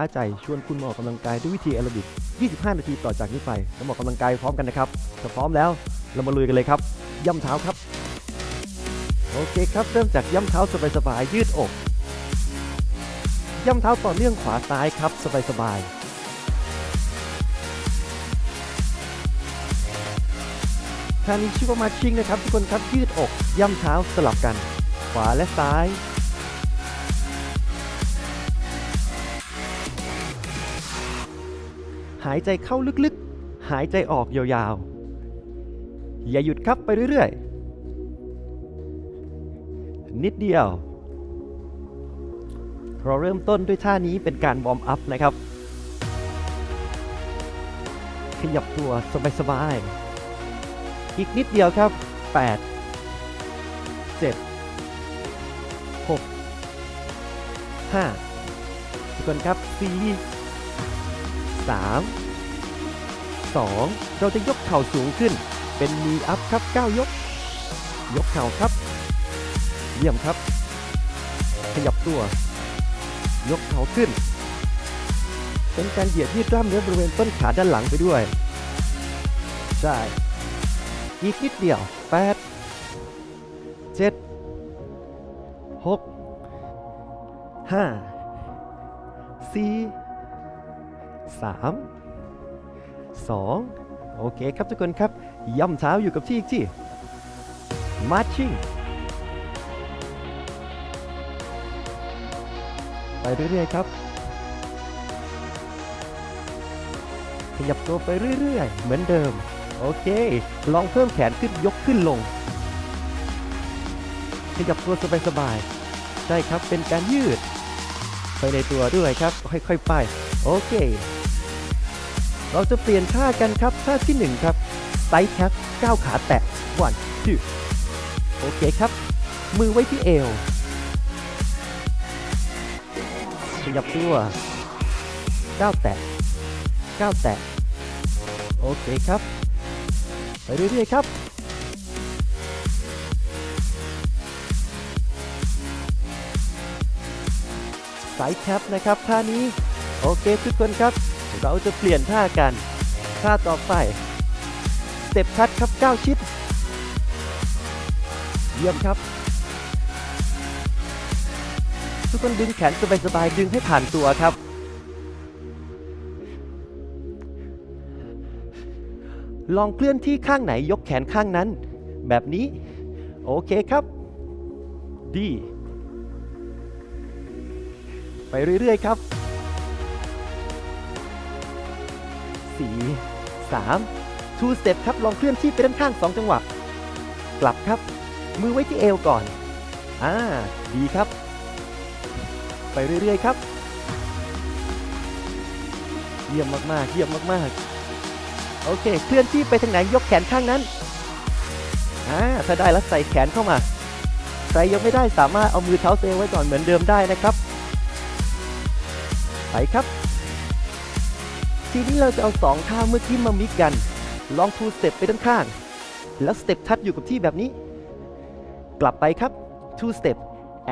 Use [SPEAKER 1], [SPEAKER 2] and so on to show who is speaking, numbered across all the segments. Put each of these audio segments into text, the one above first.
[SPEAKER 1] าใจชวนคุณมาออกกำลังกายด้วยวิธีแอโรบิก 25 นาทีต่อจากนี้ไปเรามาออกกำลังกายพร้อมกันนะครับถ้าพร้อมแล้วเรามาลุยกันเลยครับ ย่ำเท้าครับ โอเคครับ เริ่มจากย่ำเท้าสบายๆยืดอก ย่ำเท้าต่อเนื่องขวาซ้ายครับ สบายๆท่านี้ชื่อว่ามาชิงนะครับทุกคนครับยืดอกย่ำเท้าสลับกัน ขวาและซ้าย หายใจเข้าลึกๆ หายใจออกยาวๆ อย่าหยุดครับไปเรื่อยๆ นิดเดียว เราเริ่มต้นด้วยท่านี้เป็นการวอร์มอัพนะครับ ขยับตัวสบายๆ อีกนิดเดียวครับ 8 7 6 5ทุกคนครับ4 3 2 เราจะยกเข่าสูงขึ้น เป็นมีอัพครับ9ยก ยกเข่าครับ เยี่ยมครับ ขยับตัว ยกเข่าขึ้น เป็นการเหยียดยืดกล้ามเนื้อบริเวณต้นขาด้านหลังไปด้วยใช่อีกนิดเดียว 8 7 6 5 4 3 2 โอเคครับทุกคนครับ ย่ำเท้าอยู่กับที่อีกที่ marching ไปเรื่อยๆครับ ขยับตัวไปเรื่อยๆ เหมือนเดิม โอเค ลองเพิ่มแขนขึ้นยกขึ้นลง ขยับตัวสบายๆ ใช่ครับ เป็นการยืด ไปในตัวด้วยครับ ค่อยๆ ไป โอเค เราจะเปลี่ยนท่ากันครับ ท่าที่ 1 ครับไซด์แคปก้าวขาแตะ one two โอเคครับ มือไว้ที่เอว ขยับตัวก้าวแตะก้าวแตะ โอเคครับ ไปเรื่อยๆครับสายแคปนะครับท่านี้ โอเคทุกคนครับ เราจะเปลี่ยนท่ากัน ท่าต่อไปสเต็ปคัดครับ9ชิด เยี่ยมครับ ทุกคนดึงแขนสบายๆดึงให้ผ่านตัวครับ ลองเคลื่อนที่ข้างไหนยกแขนข้างนั้น แบบนี้ โอเคครับ ดี ไปเรื่อยๆครับ 3 two step ครับลองเคลื่อนที่ไปด้านข้าง 2 จังหวะ กลับครับ มือไว้ที่เอวก่อน อ่า ดีครับ ไปเรื่อยๆครับ เยี่ยมมากๆ เยี่ยมมากๆ โอเค เคลื่อนที่ไปทางไหนยกแขนข้างนั้น อ่า ถ้าได้แล้วใส่แขนเข้ามา ใครยังไม่ได้สามารถเอามือเท้าเซไว้ก่อนเหมือนเดิมได้นะครับ ไปครับ ทีนี้เราจะเอาสองท่าเมื่อกี้มามิกกัน ลองทูสเต็ปไปด้านข้าง แล้วสเต็ปทัดอยู่กับที่แบบนี้ กลับไปครับ two step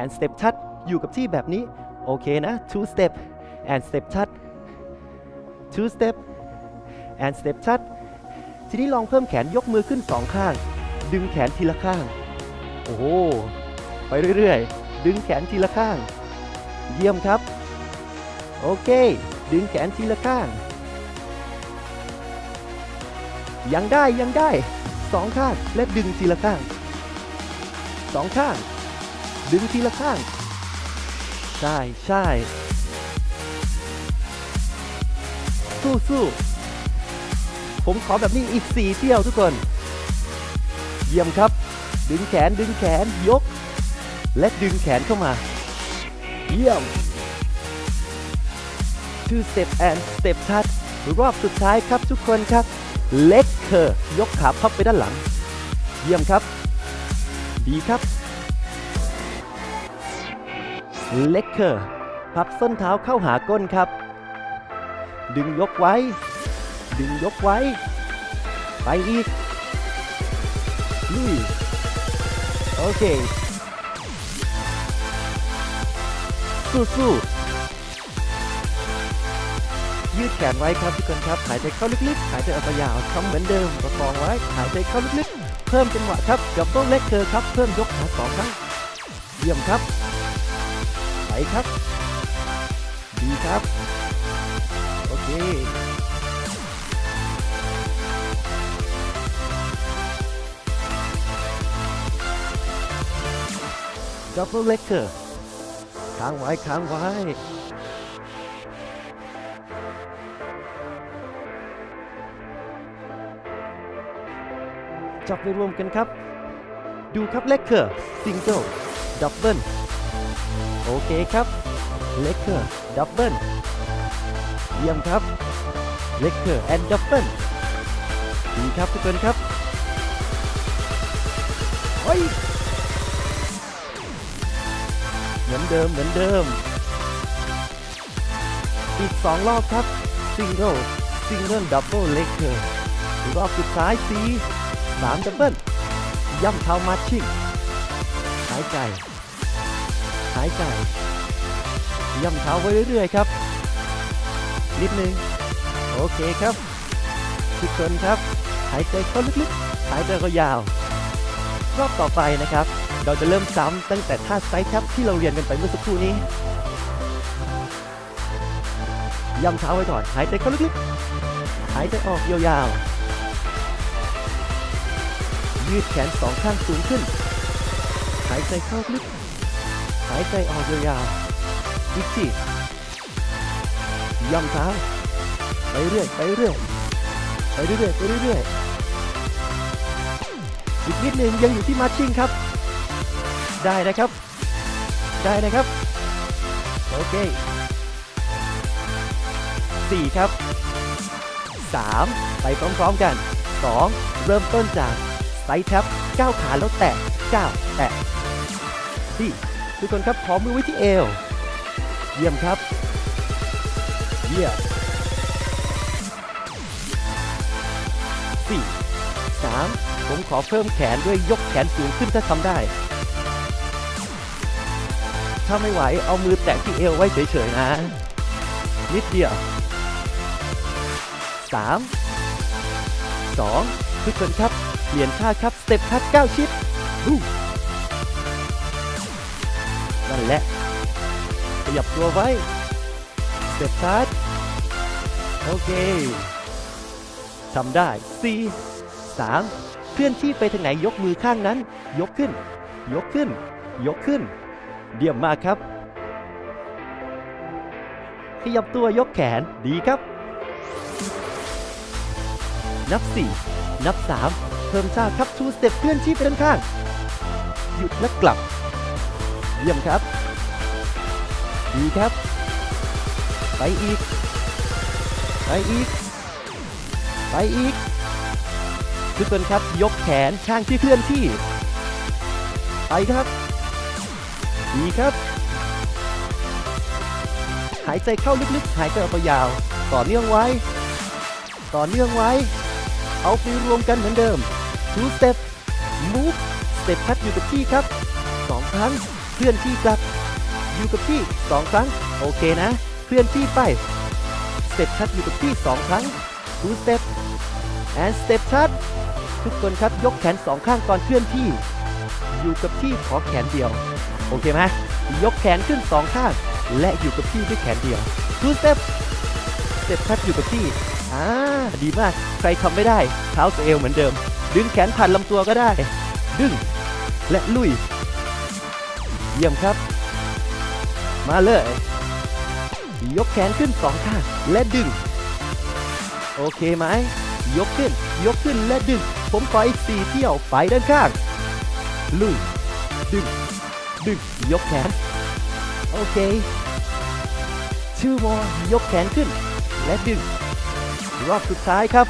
[SPEAKER 1] and step ทัดอยู่กับที่แบบนี้ โอเคนะ two step and step ทัด two step and step ทัดทีนี้ลองเพิ่มแขนยกมือขึ้นสองข้าง ดึงแขนทีละข้าง โอ้โห ไปเรื่อยๆ ดึงแขนทีละข้าง เยี่ยมครับ โอเค ดึงแขนทีละข้าง ยังได้ยังได้สองข้างและดึงทีละข้างสองข้าง ดึงทีละข้าง ใช่ใช่สู้สู้ผมขอแบบนี้อีกสี่เที่ยวทุกคน เยี่ยมครับ ดึงแขนดึงแขนยก และดึงแขนเข้ามา เยี่ยม two step and step touch รอบสุดท้ายครับทุกคนครับ เล็กเคอร์ยกขาพับไปด้านหลัง เยี่ยมครับ ดีครับ เล็กเคอร์พับส้นเท้าเข้าหาก้นครับ ดึงยกไว้ ดึงยกไว้ ไปอีกลุยโอเค สู้ๆ ยืดแขนไว้ครับทุกคนครับ หายใจเข้าลึกๆ หายใจออกยาวทำเหมือนเดิม ประคองไว้ หายใจเข้าลึกๆ เพิ่มจังหวะครับกับต้นเล็กเกอครับ เพิ่มยกขาสองครั้ง เยี่ยมครับ ไปครับ ดีครับ โอเค ดับเบิลเล็กเกอร์ค้างไว้ค้างไว้ จับไปรวมกันครับ ดูครับเล็กเกอร์ซิงเกิลดับเบิลโอเคครับเล็กเกอร์ดับเบิลเยี่ยมครับเล็กเกอร์แอนด์ดับเบิลดีครับทุกคนครับเฮ้ยเหมือนเดิมเหมือนเดิม อีกสองรอบครับซิงเกิลซิงเกิลดับเบิลเล็กเกอร์รอบสุดท้ายสี สามดับเบิลย่ำเท้ามาชิ่งหายใจหายใจย่ำเท้าไว้เรื่อยๆครับ นิดนึง โอเคครับ ทุกคนครับ หายใจเข้าลึกๆ หายใจเข้ายาว รอบต่อไปนะครับ เราจะเริ่มซ้ำตั้งแต่ท่าไซด์แท็บที่เราเรียนกันไปเมื่อสักครู่นี้ย่ำเท้าไว้ก่อน หายใจเข้าลึกๆ หายใจออกยาวๆ ยืดแขนสองข้างสูงขึ้น หายใจเข้าลึก หายใจออกยาวๆอีกทีย่ำเท้าไปเรื่อยไปเรื่อยไปเรื่อยไปเรื่อยอีกนิดหนึ่งยังอยู่ที่มาร์ชิ่งครับ ได้นะครับ ได้นะครับ โอเคสี่ครับสามไปพร้อมๆกันสองเริ่มต้นจาก ไซด์แท็บก้าวขาแล้วแตะก้าวแตะสี่ทุกคนครับพร้อมมือไว้ที่เอว เยี่ยมครับ เยี่ยมสี่สามผมขอเพิ่มแขนด้วยยกแขนสูงขึ้นถ้าทำได้ ถ้าไม่ไหวเอามือแตะที่เอวไว้เฉยๆนะ นิดเดียว3 2ทุกคนครับ เปลี่ยนท่าครับสเต็ปทัด9ชิดดูนั่นแหละ ขยับตัวไว้ สเต็ปทัดโอเคทำได้ 4 3 เคลื่อนที่ไปทางไหนยกมือข้างนั้น ยกขึ้น ยกขึ้น ยกขึ้นเยี่ยมมากครับ ขยับตัวยกแขนดีครับ นับ 4 นับ 3 เพิ่มท่าครับทูสเต็ปเคลื่อนที่ไปด้านข้าง หยุดและกลับ เยี่ยมครับ ดีครับ ไปอีก ไปอีก ไปอีก ทุกคนครับยกแขนข้างที่เคลื่อนที่ ไปครับ ดีครับ หายใจเข้าลึกๆ หายใจออกยาว ต่อเนื่องไว้ ต่อเนื่องไว้ เอาไปรวมกันเหมือนเดิม two step move step พัดอยู่กับที่ครับสองครั้งเคลื่อนที่กลับ อยู่กับที่สองครั้ง โอเคนะ เคลื่อนที่ไป step พัดอยู่กับที่สองครั้ง two step and step พัดทุกคนครับยกแขนสองข้างก่อนเคลื่อนที่ อยู่กับที่ขอแขนเดียว โอเคไหมยกแขนขึ้นสองข้าง และอยู่กับที่ด้วยแขนเดียว two step step พัดอยู่กับที่ อ่า ดีมาก ใครทำไม่ได้ เท้ากับเอวเหมือนเดิม ดึงแขนผ่านลำตัวก็ได้ ดึง และลุย เยี่ยมครับ มาเลย ยกแขนขึ้นสองข้างและดึง โอเคไหม ยกขึ้น ยกขึ้นและดึง ผมขออีกสี่เที่ยวไปด้านข้าง ลุย ดึง ดึง ยกแขน โอเค ชื่อวอยกแขนขึ้น และดึง รอบสุดท้ายครับ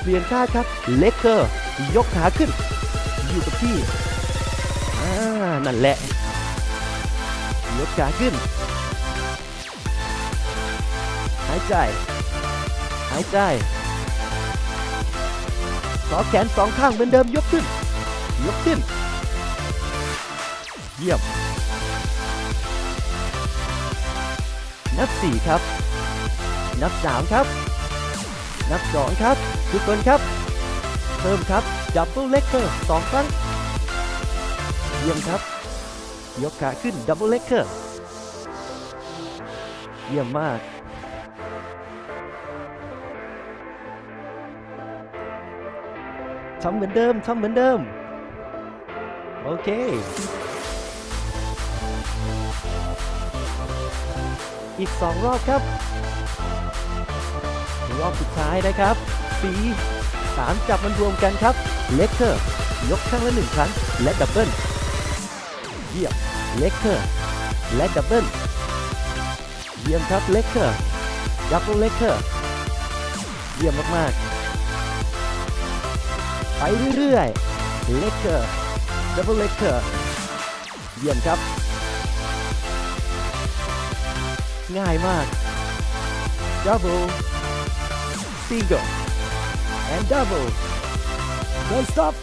[SPEAKER 1] เปลี่ยนท่าครับ เล็กเกอร์ ยกขาขึ้น อยู่กับที่ อ่า นั่นแหละ ยกขาขึ้น หายใจ หายใจขอแขนสองข้างเหมือนเดิมยกขึ้น ยกขึ้น เยี่ยม นับสี่ครับ นับสามครับ นับสองครับ ทุกคนครับ เพิ่มครับดับเบิลเล g เ e อร์สองครั้ง เยี่ยมครับ ยกขาขึ้นดับเบิลเล g เ e อร์เยี่ยมมากทำเหมือนเดิมทำเหมือนเดิม โอเค อีกสองรอบครับ รอบสุดท้ายนะครับสีสามจับมันรวมกันครับเลกเ e อร์ยกข้างละหนึ่งครั้ง และดับเบิลเยี่ยมเลกเ e อร์และดับเบิลเยี่ยมครับเลกเ e อร์ดับเบิลเลกเ e อร์เยี่ยมมากๆ ไปเรื่อยๆเลกเ e อร์ดับเบิลเลกเ e อร์เยี่ยมครับ ง่ายมาก double Single and double. Don't stop.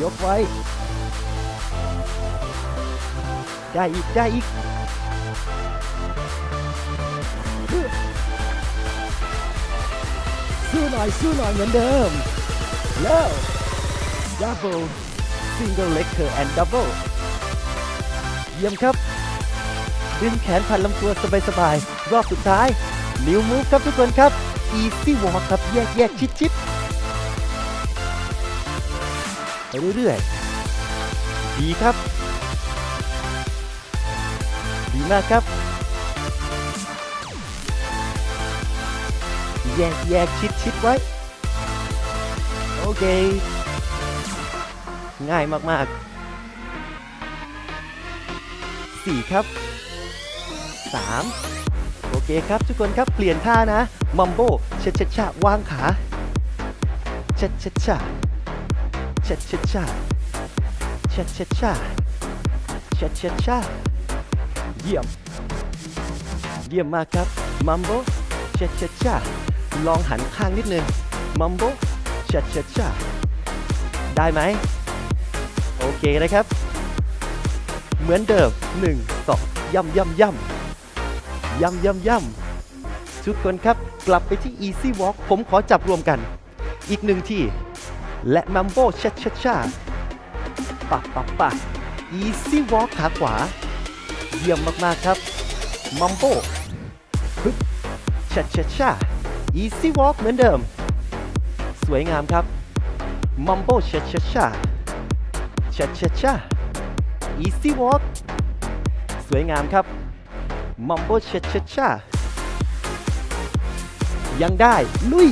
[SPEAKER 1] Your fight. Daik, daik. Xưa nổi, xưa nổi nhận đơm. Low. Double. Single liquor and double. Dâm khắp. ดึงแขนพันลำตัวสบายๆ รอบสุดท้ายนิ้วมูฟครับทุกคนครับ easy walk ครับแยกแยกชิดชิดไปเรื่อยๆ ดีครับ ดีมากครับ แยกแยกชิดชิดไว้ โอเค ง่ายมากๆ4ครับ 3 โอเคครับทุกคนครับเปลี่ยนท่านะ มัมโบเชดเชดชาวางขาเชดเชดชาเชดเชดชาเชดเชดชาเชดเชดชาเยี่ยม เยี่ยมมากครับ มัมโบเชดเชดชาลองหันข้างนิดนึง มัมโบเชดเชดชาได้ไหม โอเคนะครับ เหมือนเดิม 1 2ย่ำย่ำย่ำ ย่ำย่ำย่ำทุกคนครับกลับไปที่ Easy Walk ผมขอจับรวมกัน อีกหนึ่งที่ และ Mambo ชัดชัดชาปะปะปะ Easy Walk ขาขวา เยี่ยมมากๆครับ Mambo ฮึบชัดชัดชา Easy Walk เหมือนเดิม สวยงามครับ Mambo ชัดชัดชาชัดชัดชา Easy Walk สวยงามครับ มัมโบเชชชายังได้ ลุย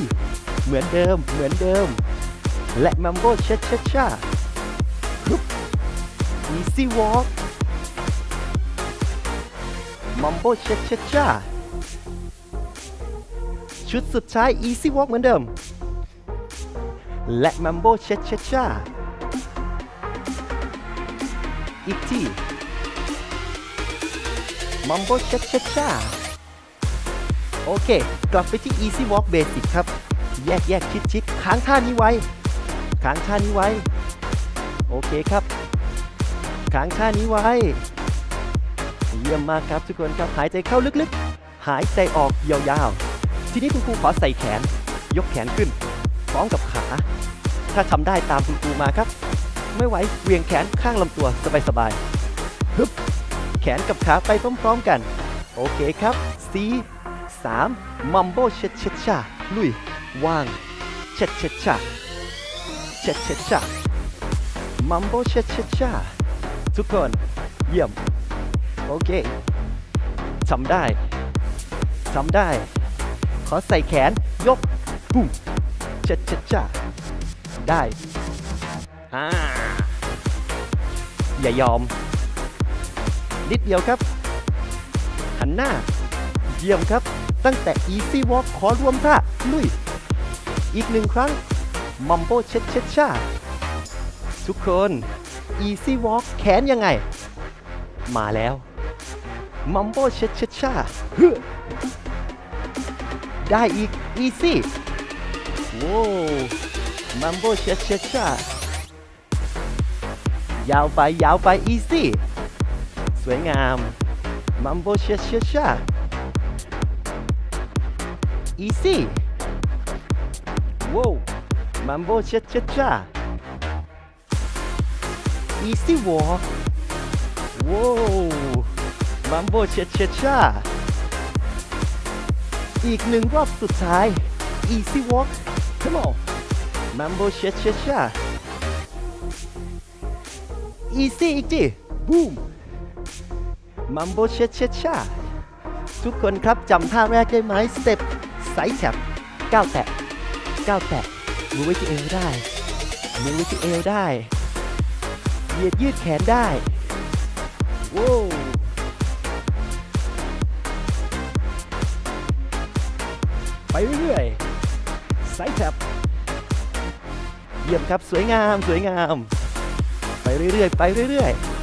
[SPEAKER 1] เหมือนเดิม เหมือนเดิม และมัมโบเชชชาฮึบอีซี่วอล์กมัมโบเชชชาชุดสุดท้ายอีซี่วอล์กเหมือนเดิม และมัมโบเชชชาอีกที Mambo Cha Cha Cha โอเค กลับไปที่ Easy Walk Basic ครับ แยกแยกชิดชิดค้างท่านี้ไว้ ค้างท่านี้ไว้ โอเคครับ ค้างท่านี้ไว้ เยี่ยมมากครับทุกคนครับ หายใจเข้าลึกๆ หายใจออกยาวๆ ทีนี้คุณครูขอใส่แขน ยกแขนขึ้น พร้อมกับขา ถ้าทำได้ตามคุณครูมาครับ ไม่ไหวเวียงแขนข้างลำตัวสบายๆฮึบ ขนกับขาไปพร้อมๆกัน โอเคครับ4 3มัมโบเช็ดช็ดชาลุยว่างเช็ดช็ดชาเช็ดช็ดชามัมโบเช็ดช็ดชาทุกคนเยี่ยม โอเคทำได้ทำได้ ขอใส่แขนยกปุ้มเช็ดช็ดชาได้อ่าอย่ายอม นิดเดียวครับ หันหน้า เยี่ยมครับ ตั้งแต่ Easy Walk ขอรวมท่าลุย อีกหนึ่งครั้งมัมโบเช็ดเช็ดชาทุกคน Easy Walk แขนยังไง มาแล้วมัมโบเช็ดเช็ดชาได้อีก Easy โว้มัมโบเช็ดเช็ดชายาวไปยาวไป Easy สวยงามมัมโบเชียเชียชา easy ว้าวมัมโบเชียเชียชา easy walk ว้าวมัมโบเชียเชียชาอีกหนึ่งรอบสุดท้าย easy walk come on mambo cha cha cha easy อีกที boom mambo cha cha cha ทุกคนครับจำท่าแรกได้ไหมสเต็ปไซส์แทบก้าวแตะก้าวแตะมือไว้ที่เอวได้มือไว้ที่เอวได้ เหยียดยืดแขนได้ว้าวไปเรื่อยๆไซส์แทบเยี่ยมครับสวยงามสวยงาม ไปเรื่อยๆ ไปเรื่อยๆ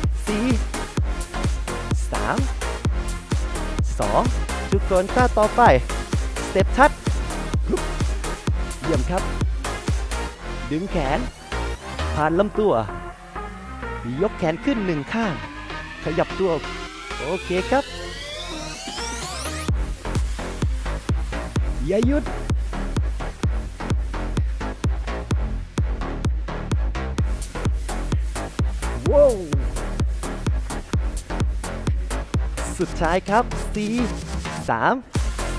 [SPEAKER 1] 3 2 ทุกคนก้าต่อไป สเต็ปชัดเยี่ยมครับ ดึงแขน ผ่านลำตัว ยกแขนขึ้นหนึ่งข้าง ขยับตัว โอเคครับ อย่าหยุด สุดท้ายครับ4 3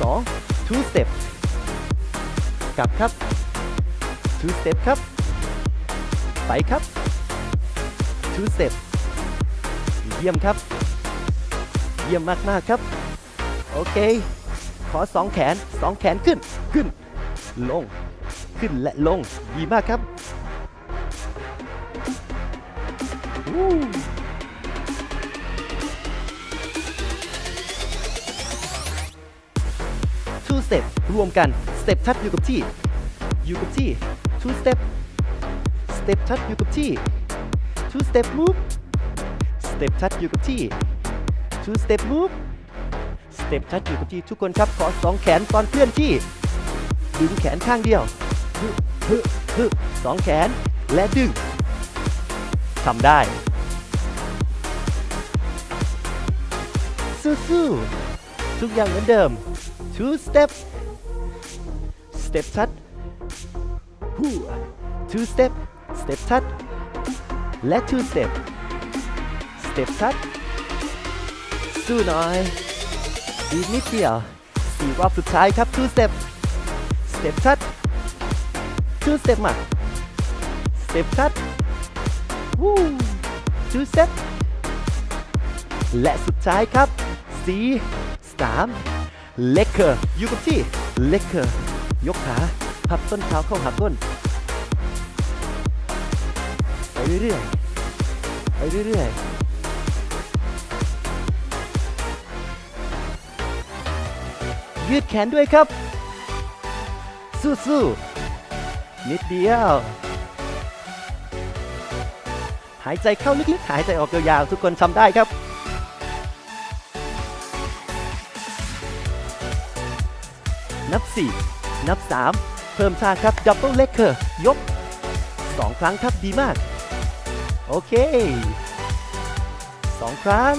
[SPEAKER 1] 2 2 step กลับครับ2 step ครับ ไปครับ2 step เยี่ยมครับ เยี่ยมมาก ๆ ครับ โอเค ขอสองแขนสองแขนขึ้นขึ้น ลง ขึ้นและลง ดีมากครับวู้ รวมกัน step ทัดอยู่กับที่อยู่กับที่ two step step ทัดอยู่กับที่ two step move step ทัดอยู่กับที่ two step move step ทัดอยู่กับที่ทุกคนครับขอสองแขนตอนเคลื่อนที่ ดึงแขนข้างเดียวฮึฮึฮึสองแขนและดึงทำได้สู้ๆทุกอย่างเหมือนเดิม two step step step ทัดฮู้ two step step ทัดและ two step step ทัดสู้หน่อยอีกนิดเดียวสี่รอบสุดท้ายครับ two step step ทัด two step มา step ทัดวู้ two step และสุดท้ายครับ 4 3 เล็กเคอร์อยู่กับที่เล็กเคอร์ ยกขาพับต้นเท้าเข้าหาก้น ไปเรื่อยๆ ไปเรื่อยๆยืดแขนด้วยครับ สู้ๆ นิดเดียว หายใจเข้าลึกๆ หายใจออกยาวๆ ทุกคนทำได้ครับ นับ4 นับ 3 เพิ่มท่าครับดับเบิลเลกเกอร์ยก 2 ครั้งครับดีมาก โอเค 2 ครั้ง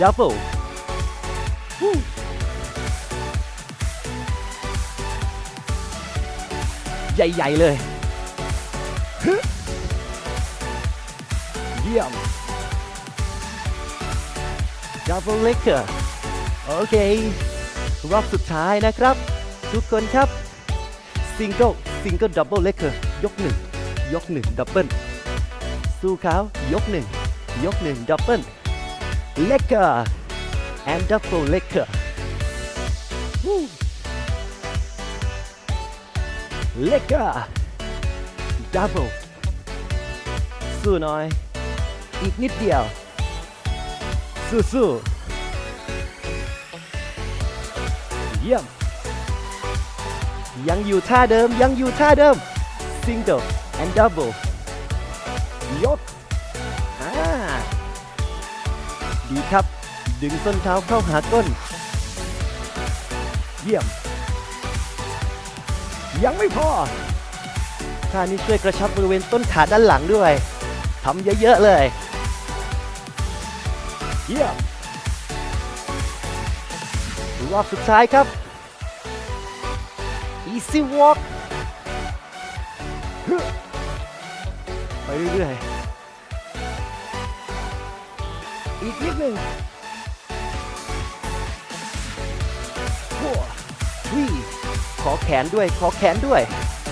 [SPEAKER 1] ดับเบิลใหญ่ ๆ เลยเยี่ยมดับเบิลเลกเกอร์โอเค รอบสุดท้ายนะครับ ทุกคนครับ ซิงเกิลซิงเกิลดับเบิลเล g เกอร์ยกหนึ่งยกหนึ่งดับเบิลสู้เขายกหนึ่งยกหนึ่งดับเบิลเล g เกอร์ and double leg เกอร์เล g เกอร์ดับเบิลสู้หน่อย อีกนิดเดียว สู้ๆเยี่ยม ยังอยู่ท่าเดิมยังอยู่ท่าเดิม single and double ยกอ่าดีครับ ดึงส้นเท้าเข้าหาก้น เยี่ยม ยังไม่พอท่านี้ช่วยกระชับบริเวณต้นขาด้านหลังด้วยทำเยอะ ๆ เลย เยี่ยมรอบสุดท้ายครับ easy walk ไปเรื่อยๆ อีกนิดหนึ่งโอ้วีขอแขนด้วย ขอแขนด้วย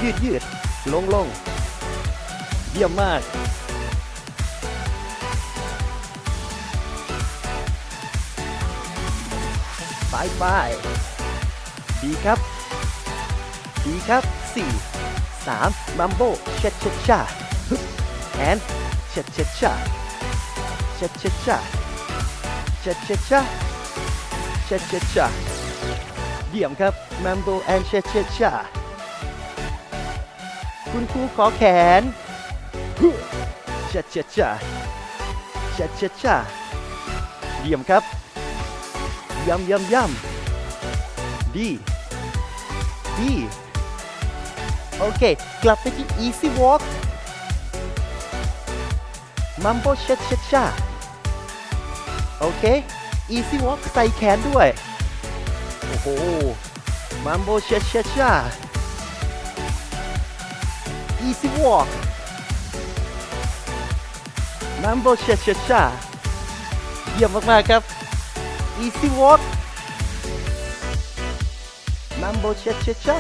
[SPEAKER 1] ยืดยืดลงลงเยี่ยมมาก ไปไปดีครับ ครับ 4 3มัมโบเช็ดเช็ดชาฮึบแอนเช็ดเช็ดชาเช็ดเช็ดชาเช็ดเช็ดชาเช็ดเช็ดชาเยี่ยมครับมัมโบแอนเช็ดเช็ดชาคุณครูขอแขนเช็ดเช็ดชาเช็ดเช็ดชาเยี่ยมครับยำยำยำดีดี โอเค กลับไปที่ easy walk mambo เช็ดเช็ดชาโอเค easy walk ใส่แขนด้วย โอ้โห mambo เช็ดเช็ดชา easy walk mambo เช็ดเช็ดชาเยี่ยมมาก ๆ ครับ easy walk mambo เช็ดเช็ดชา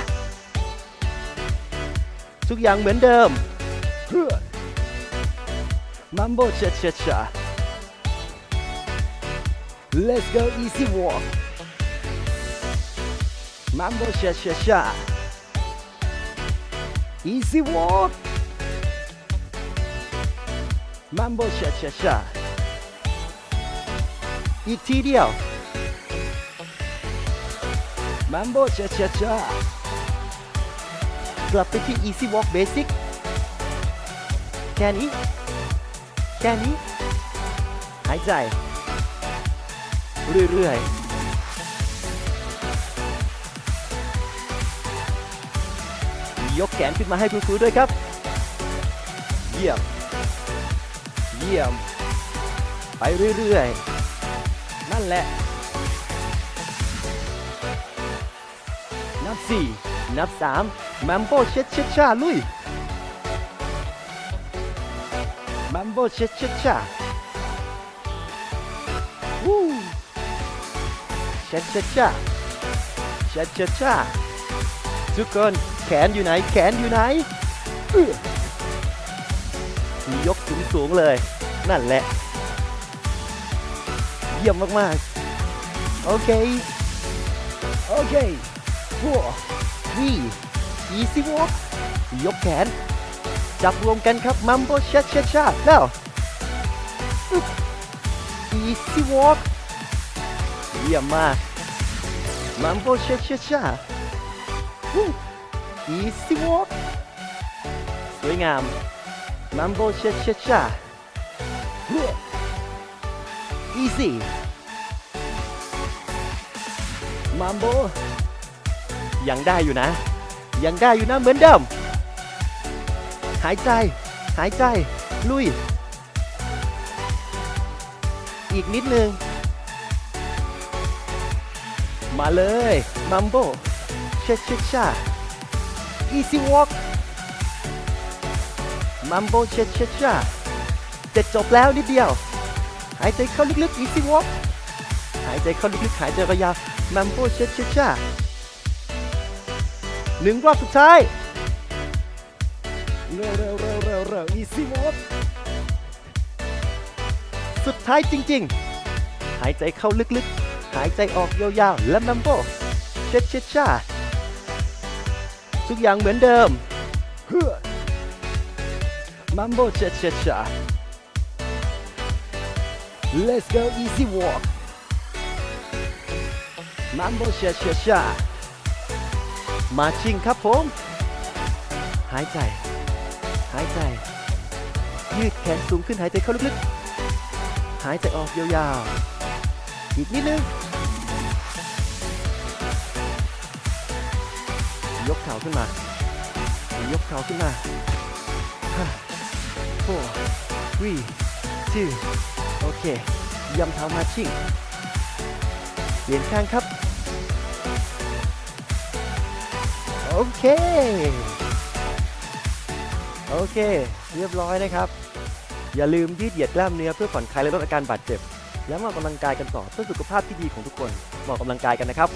[SPEAKER 1] ทุกอย่างเหมือนเดิมมัมโบชาชาชา let's go easy walk มัมโบชาชาชา easy walk มัมโบชาชาชาอีกทีเดียว Mambo cha าช่า กลับไปที่ Easy Walk Basic แค่นี้ แค่นี้ หายใจ เรื่อย ๆยกแขนขึ้นมาให้คุณด้วยครับ เยี่ยม เยี่ยม ไปเรื่อยๆ นั่นแหละ นับสี่ นับสามมัมโบเช็ดเช็ดชาลุยมัมโบเช็ดเช็ดชาวู้เช็ดเช็ดชาเช็ดเช็ดชาทุกคนแขนอยู่ไหน แขนอยู่ไหนยกสูงสูงเลย นั่นแหละ เยี่ยมมาก ๆ โอเค โอเค four three easy walk ยกแขน จับรวมกันครับมัมโบชัดชัดชัดแล้ว easy walk เยี่ยมมากมัมโบชัดชัดชัด easy walk สวยงามมัมโบชัดชัดชัด easy มัมโบ ยังได้อยู่นะ ยังได้อยู่นะเหมือนเดิม หายใจ หายใจ ลุย อีกนิดนึง มาเลยมัมโบเช็ดเช็ดชา easy walk มัมโบเช็ดเช็ดชาจะจบแล้วนิดเดียว หายใจเข้าลึกๆ easy walk หายใจเข้าลึกๆหายใจยาวๆมัมโบเช็ดเช็ดชา หนึ่งรอบสุดท้ายเร็วเร็วเร็วเร็วเร็ว easy walk สุดท้ายจริง ๆ หายใจเข้าลึกๆ หายใจออกยาวๆ และมัมโบเช็ดเช็ดชาทุกอย่างเหมือนเดิมเพื่อมัมโบเช็ดเช็ดชา let's go easy walk มัมโบเช็ดเช็ดชา มาชิงครับผม หายใจ หายใจ ยืดแขนสูงขึ้นหายใจเข้าลึกๆ หายใจออกยาวๆ อีกนิดนึง ยกเข่าขึ้นมา ยกเข่าขึ้นมาห้า four three two โอเคยำเท้ามาชิ่งเปลี่ยนข้างครับ โอเค โอเค เรียบร้อยนะครับ อย่าลืมยืดเหยียดกล้ามเนื้อเพื่อผ่อนคลายและลดอาการบาดเจ็บ แล้วมาออกกำลังกายกันต่อเพื่อสุขภาพที่ดีของทุกคนมาออกกำลังกายกันนะครับ